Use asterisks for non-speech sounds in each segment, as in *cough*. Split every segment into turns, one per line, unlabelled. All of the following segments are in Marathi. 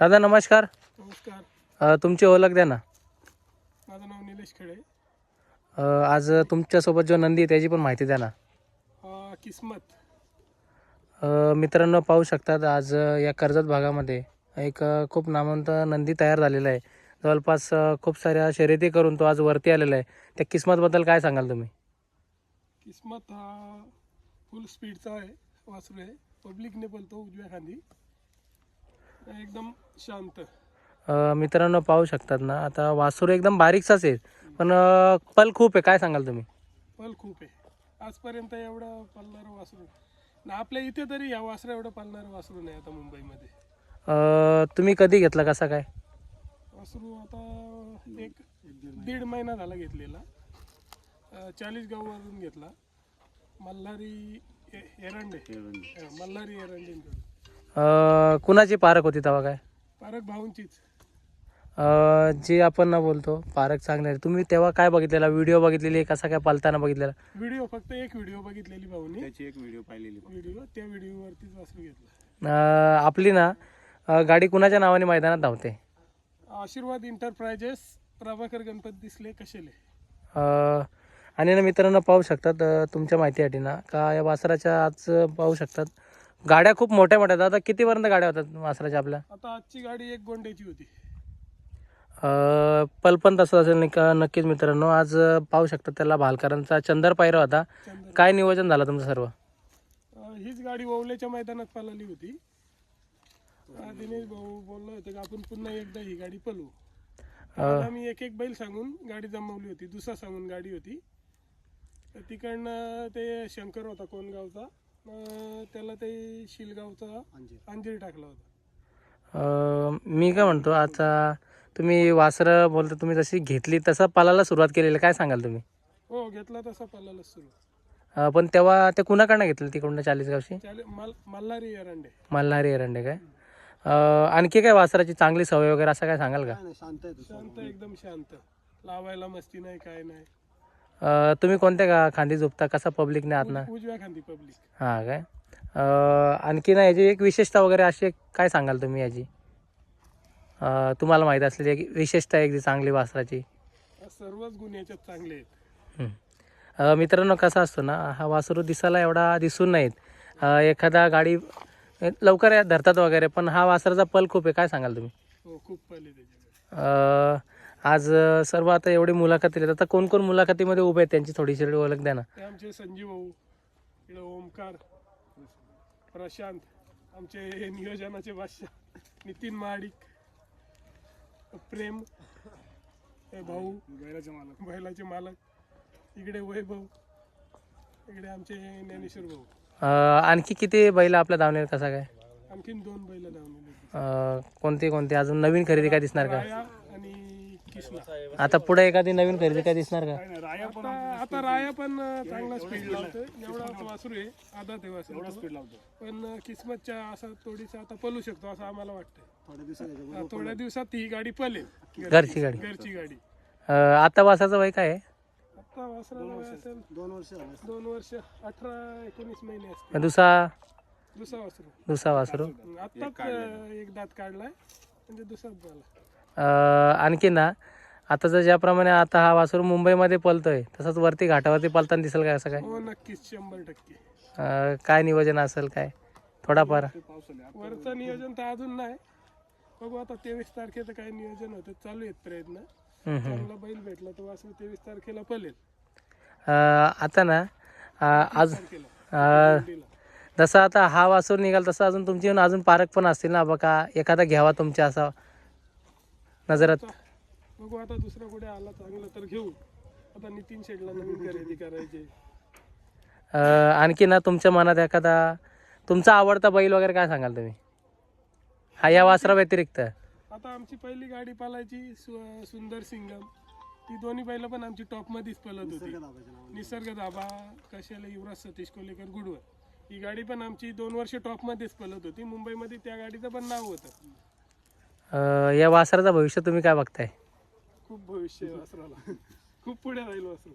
दादा नमस्कार.
नमस्कार.
अ, तुमची ओळख द्या ना.
माझं नाव निलेश खेडे
अ, आज तुमच्यासोबत जो नंदी आहे त्याची पण माहिती द्या ना.
अं, किस्मत.
अ, मित्रांनो पाहू शकतात आज अ, या कर्जत भागामध्ये एक अ, खूप नामवंत नंदी तयार झालेला आहे. जवळपास अ, खूप साऱ्या शर्यती करून तो आज वरती आलेला आहे. त्या किस्मतबद्दल काय सांगाल तुम्ही?
किस्मत हा फुल स्पीडचा आहे वासरू आहे. पब्लिकने बोलतो उजव्या खांदी. एकदम शांत.
अ, मित्रांनो पाहू शकतात ना आता वासरू एकदम बारीकसाच आहे पण अ, पल खूप आहे काय सांगाल तुम्ही?
पल खूप आहे. आजपर्यंत एवढं पलणारं वासरू ना आपल्या इथे तरी या वासरा एवढं पलणारं वासरू नाही आता मुंबईमध्ये.
अ, तुम्ही कधी घेतला कसा काय?
वासरू आता एक दीड महिना झाला घेतलेला. चाळीस गाववरून घेतला. मल्हारी ए- एरंडे. हा, मल्हारी एरंडे.
अ, कुणाची पारख होती तेव्हा काय?
पारक भाऊंचीच.
अ, जे आपण ना बोलतो पारख चांगले तुम्ही तेव्हा काय बघितलेला? व्हिडिओ बघितलेली कसा काय पालताना बघितलेला?
व्हिडिओ फक्त एक व्हिडिओ बघितलेली भाऊनी.
त्याची एक व्हिडिओ पाहिलेली
व्हिडिओ त्या व्हिडिओवरतीच वासरू घेतला.
अ, आपली ना अ, गाडी कुणाच्या नावाने मैदानात धावते?
आशीर्वाद इंटरप्राइजेस प्रभाकर गणपत दिसले कशेले?
अ, आणि ना मित्रांनो पाहू शकतात अ, तुमच्या माहितीसाठी ना का या वासराच्या आज पाहू शकतात गाड्या खूप मोठ्या मोठ्या आहेत. आता कितीपर्यंत गाड्या होतात वासराच्या आपल्या?
आता आजची गाडी एक गोंड्याची होती.
अ, पल पण तसं असेल नाही का नक्कीच मित्रांनो आज अ, पाहू शकतात त्याला भालकरांचा चंदर पायरा होता.
चंदन
काय नियोजन झालं तुमचं सर्व?
अं, हीच गाडी ओवल्याच्या मैदानात पळाली होती. अं, दिनेश भाऊ बोललो होतं की आपण पुन्हा एकदा ही गाडी पळवू. आज आम्ही एक एक बैल सांगून गाडी जमवली होती. दुसरा सांगून गाडी होती. तर तिकडनं ते शंकर होता कोण गावचा अं, त्याला ते शिलगावचा अंजीर. टाकला होता.
अ, मी काय म्हणतो आता तुम्ही वासरं बोलता तुम्ही जशी घेतली तसं पालाला सुरुवात केलेली काय सांगाल तुम्ही?
हो घेतला तसा पळायला सुरू
अ, पण तेव्हा ते कुणाकडनं घेतलं तिकडून चाळीस गावशी?
चाले मल मल्हारी एरंडे
मल्हारी एरंडे काय? अ, आणखी काय वासराची चांगली सवय वगैरे असं काय सांगाल का?
शांत एकदम शांत. लावायला मस्ती नाही काय नाही.
अ, तुम्ही कोणत्या का खांदी झोपता? कसा पब्लिकने आत ना
उजव्या खांदी पब्लिक
हां काय? अ, आणखी ना याची एक विशेषता वगैरे अशी एक काय सांगाल तुम्ही याची? अ, तुम्हाला माहीत असलेली एक विशेषता एक जी चांगली वासराची.
सर्वच गुण याच्यात चांगले आहेत.
अ, मित्रांनो कसा असतो ना हा वासरू दिसायला एवढा दिसून नाहीत. अ, एखादा गाडी लवकर धरतात वगैरे पण हा वासराचा पल खूप आहे. काय सांगाल तुम्ही?
हो खूप पहिले त्याच्याकडे
अ, आज सर्व आता एवढी मुलाखत आता कोण कोण मुलाखतीमध्ये उभे आहेत? त्यांची थोडीशी ओळख द्या ना.
ते आमचे संजीव भाऊ इकडे ओमकार प्रशांत आमचे नियोजनाचे बादशाह नितीन महाडिक प्रेम हे भाऊ बैलाचे मालक. बैलाचे मालक इकडे वैभव इकडे आमचे ज्ञानेश्वर भाऊ.
अ, आणखी किती बैल आपल्या धावणे कसा काय?
आणखीन दोन बैल
अ, कोणते कोणते? अजून नवीन खरेदी काय दिसणार का?
राया
आता पुढे एखादी नवीन खरेदी काय दिसणार का?
आता आता राया पण चांगला स्पीड लावतोय एवढा वासरू आहे. आधा ते वासरू स्पीड लावतो. पण किस्मतच्या असं थोडीसं आता पळू शकतो असं आम्हाला वाटतंय. थोड्या दिवसात ही गाडी पळेल
घरची गाडी.
घरची गाडी.
आता वासाचं वय काय आहे?
आता वासराला वय असेल दोन वर्ष दोन वर्ष अठरा एकोणीस महिने असते
दुसरा
दुसरा वासरू.
दुसरा वासरू.
आताच अं, एक दात काढलाय म्हणजे दुसराच झाला.
आणखी ना आता जर ज्याप्रमाणे आता हा वासरू मुंबईमध्ये पलतोय तसंच वरती घाटावरती पलताना दिसेल का असं काय?
हो नक्कीच शंभर टक्के.
अ, काय नियोजन असेल काय? थोडाफार.
वरचं नियोजन तर अजून नाही. बघू आता तेवीस तारखेचं काय नियोजन होतं चालू आहेत प्रयत्न.
हम्म, हम्म.
चांगला बैल भेटला तर वासरू तेवीस तारखेला पळेल
अ, आता ना अ, आज
तारखेला.
अ,
दिंडीला.
जसं आता हा वासूर निघाल तसं अजून तुमची अजून पारख पण असतील ना बघा एखादा घ्यावा तुमच्या असा नजरात.
बघू आता दुसरा कुठे आला चांगला तर घेऊ. आता नितीन शेटला नवीन खरेदी करायची.
अ, आणखी ना तुमच्या मनात एखादा तुमचा आवडता बैल वगैरे काय सांगाल तुम्ही? हा या वासरा व्यतिरिक्त.
आता आमची पहिली गाडी पालायची सु- सुंदर सिंगम. ती दोन्ही बैल पण आमची टॉप मध्येच पळत होती. निसर्ग दाबा कशाला युवराज सतीश कोलेकर गुडवर. ही गाडी पण आमची दोन वर्ष टॉप मध्येच पळत होती. मुंबईमध्ये त्या गाडीचं पण नाव होतं.
अ, या वासराचं भविष्य तुम्ही काय बघताय?
खूप भविष्य आहे वासराला. *laughs* खूप पुढे राहील वासरू.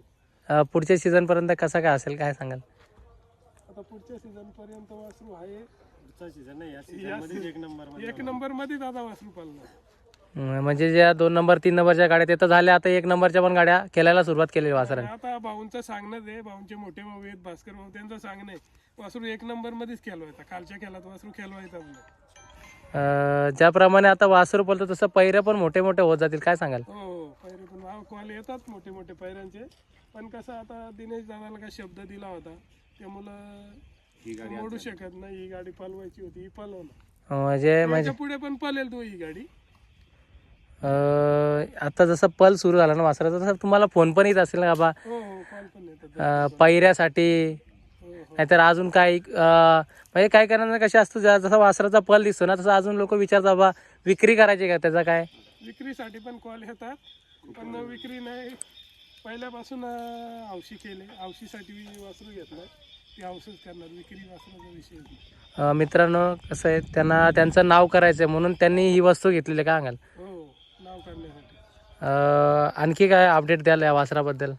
अ, पुढच्या सीझनपर्यंत कसं काय असेल काय सांगाल?
आता पुढच्या सीझन पर्यंत वासरू आहे.
पुढचा सीझन नाही या *laughs*
या
सीझनमध्ये एक नंबरमध्ये
एक नंबरमध्ये दादा वासरू पालणार.
अं, म्हणजे ज्या दोन नंबर तीन नंबरच्या गाड्या ते तर झाल्या. आता एक नंबरच्या पण गाड्या खेळायला सुरुवात केलेली वासराने.
आता भाऊंचं सांगणं आहे. भाऊंचे मोठे भाऊ आहेत. भास्कर भाऊ त्यांचं सांगणं आहे. वासरू एक नंबर मध्येच खेळवायचा. खालच्या खेळात वासरू खेळवायचा नाही.
अं, ज्याप्रमाणे आता वासरू बोलतो तसं पैरे पण मोठे मोठे होत जातील. काय सांगाल?
हो हो पैरे पण कॉल येतात मोठे मोठे पैऱ्यांचे. पण कसं आता दिनेश दादाला काय शब्द दिला होता त्यामुळं मोडू शकत नाही ही गाडी पलवायची होती ही पलवणार
अं, म्हणजे म्हणजे
पुढे पण पलेल तो ही गाडी.
अं, आता जसं पल सुरू झाला ना वासराचा तसं तुम्हाला फोन पण येत असेल ना बाबा?
हो हो
पैऱ्यासाठी
हो हो
नाहीतर अजून काही म्हणजे काय करणार कसे असतो जसा वासराचा पल दिसतो ना तसं अजून लोक विचारतात बाबा विक्री करायची का त्याचा काय?
विक्रीसाठी पण कॉल येतात पण विक्री नाही. पहिल्यापासून हौशी केले मी वासरू घेतलं
मित्रांनो कसं आहे त्यांना त्यांचं नाव करायचं आहे म्हणून त्यांनी ही वस्तू घेतलेली आहे, काय सांगाल
हो
आणखी काय अपडेट द्याल या वासराबद्दल?